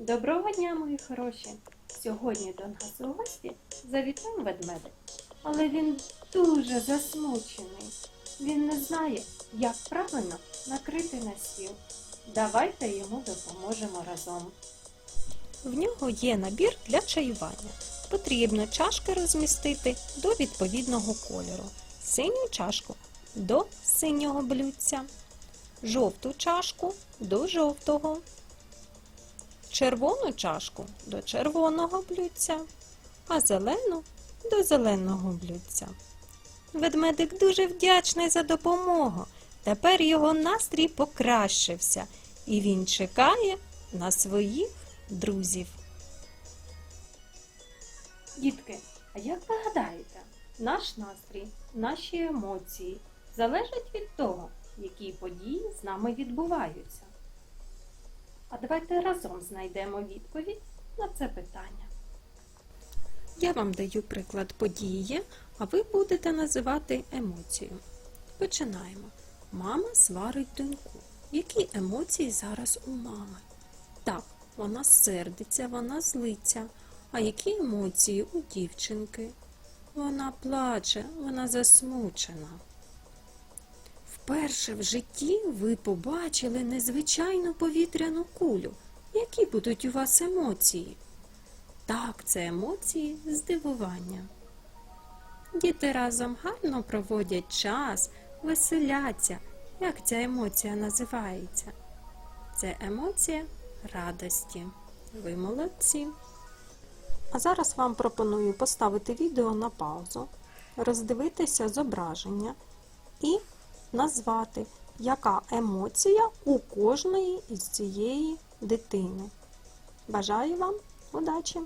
Доброго дня, мої хороші! Сьогодні до нас у гості завітав ведмедик, але він дуже засмучений. Він не знає, як правильно накрити на стіл. Давайте йому допоможемо разом. В нього є набір для чаювання. Потрібно чашки розмістити до відповідного кольору. Синю чашку до синього блюдця, жовту чашку до жовтого, червону чашку до червоного блюдця, а зелену до зеленого блюдця. Ведмедик дуже вдячний за допомогу. Тепер його настрій покращився, і він чекає на своїх друзів. Дітки, а як ви гадаєте, наш настрій, наші емоції залежать від того, які події з нами відбуваються? А давайте разом знайдемо відповідь на це питання. Я вам даю приклад події, а ви будете називати емоцію. Починаємо. Мама сварить доньку. Які емоції зараз у мами? Так, вона сердиться, вона злиться. А які емоції у дівчинки? Вона плаче, вона засмучена. Вперше в житті ви побачили незвичайну повітряну кулю. Які будуть у вас емоції? Так, це емоції здивування. Діти разом гарно проводять час, веселяться. Як ця емоція називається? Це емоція радості. Ви молодці. А зараз вам пропоную поставити відео на паузу, роздивитися зображення і назвати, яка емоція у кожної із цієї дитини. Бажаю вам удачі!